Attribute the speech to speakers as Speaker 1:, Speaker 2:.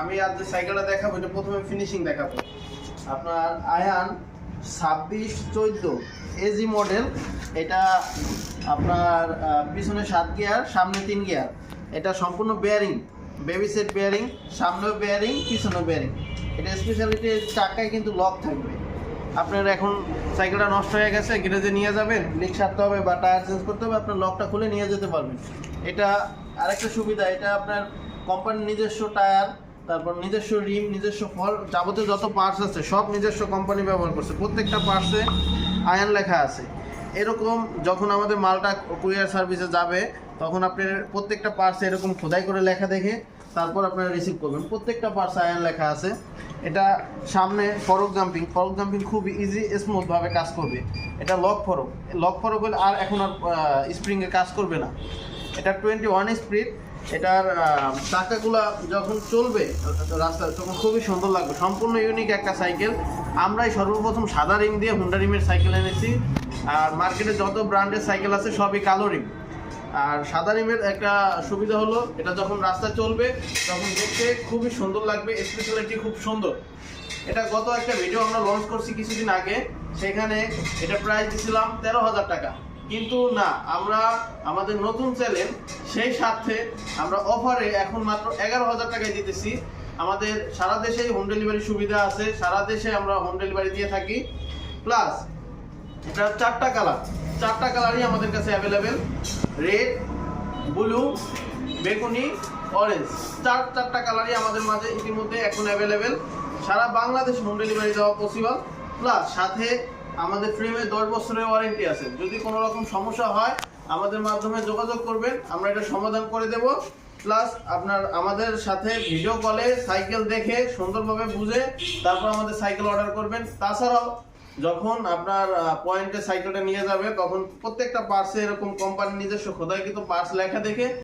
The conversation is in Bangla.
Speaker 1: আমি আজ যে সাইকেলটা দেখাবো, এটা প্রথমে ফিনিশিং দেখাবো। আপনার আয়ান ছাব্বিশ চোদ্দ এজি মডেল এটা আপনার পিছনে সাত গিয়ার সামনে তিন গিয়ার এটা সম্পূর্ণ বেয়ারিং বেবি সেট বেয়ারিং সামনেও বেয়ারিং পিছনেও বেয়ারিং এটা স্পেশালিটি চাকায় কিন্তু লক থাকবে। আপনার এখন সাইকেলটা নষ্ট হয়ে গেছে, গ্যারেজে নিয়ে যাবেন লিক সারতে হবে বা টায়ার চেঞ্জ করতে হবে, আপনার লকটা খুলে নিয়ে যেতে পারবেন। এটা আরেকটা সুবিধা, এটা আপনার কোম্পানির নিজস্ব টায়ার তারপর নিজস্ব রিম, নিজস্ব ফল, যাবতীয় যত পার্টস আছে, সব নিজস্ব কোম্পানি ব্যবহার করছে। প্রত্যেকটা পার্টসে আয়ন লেখা আছে। এরকম যখন আমাদের মালটা কুরিয়ার সার্ভিসে যাবে, তখন আপনার প্রত্যেকটা পার্টসে এরকম খোদাই করে লেখা দেখে তারপর আপনারা রিসিভ করবেন। প্রত্যেকটা পার্টসে আয়ন লেখা আছে। এটা সামনে ফরক জাম্পিং। ফরক জাম্পিং খুব ইজি স্মুথভাবে কাজ করবে। এটা লক ফরক। লক ফরক হলে আর এখন আর স্প্রিংয়ে কাজ করবে না। এটা টোয়েন্টি ওয়ান স্পিড এটার চাকাগুলা যখন চলবে রাস্তায় তখন খুবই সুন্দর লাগবে। সম্পূর্ণ ইউনিক একটা সাইকেল আমরাই সর্বপ্রথম সাদা রিম দিয়ে হুন্ডা রিমের সাইকেল এনেছি। আর মার্কেটে যত ব্র্যান্ডের সাইকেল আছে, সবই কালো রিম। আর সাদা রিমের একটা সুবিধা হলো, এটা যখন রাস্তা চলবে, তখন দেখতে খুবই সুন্দর লাগবে স্পেশালিটি খুব সুন্দর। এটা গত একটা ভিডিও আমরা লঞ্চ করছি কিছুদিন আগে, সেখানে এটা প্রাইস দিছিলাম তেরো হাজার টাকা। কিন্তু না, আমরা আমাদের নতুন চ্যানেল সেই সাথে আমরা অফারে এখন মাত্র এগারো হাজার টাকায় দিতেছি। আমাদের সারা দেশেই হোম ডেলিভারি সুবিধা আছে, সারা দেশে আমরা হোম ডেলিভারি দিয়ে থাকি। প্লাস এটা চারটা কালার চারটা কালারই আমাদের কাছে অ্যাভেলেবেল রেড ব্লু বেগুনি অরেঞ্জ চার, চারটা কালারই আমাদের মাঝে ইতিমধ্যে এখন অ্যাভেলেবেল সারা বাংলাদেশ হোম ডেলিভারি দেওয়া পসিবল প্লাস সাথে আমাদের ফ্রেমে দশ বছরের ওয়ারেন্টি আছে। যদি কোনো রকম সমস্যা হয়, আমাদের মাধ্যমে যোগাযোগ করবেন। আমরা এটা সমাধান করে দেব। প্লাস আপনার আমাদের সাথে ভিডিও কলে সাইকেল দেখে, সুন্দরভাবে বুঝে, তারপর আমাদের সাইকেল অর্ডার করবেন। তাছাড়াও যখন আপনার পয়েন্টে সাইকেলটা নিয়ে যাবে, তখন প্রত্যেকটা পার্সে এরকম কোম্পানির নিজস্ব খোদাইকৃত পার্স লেখা দেখে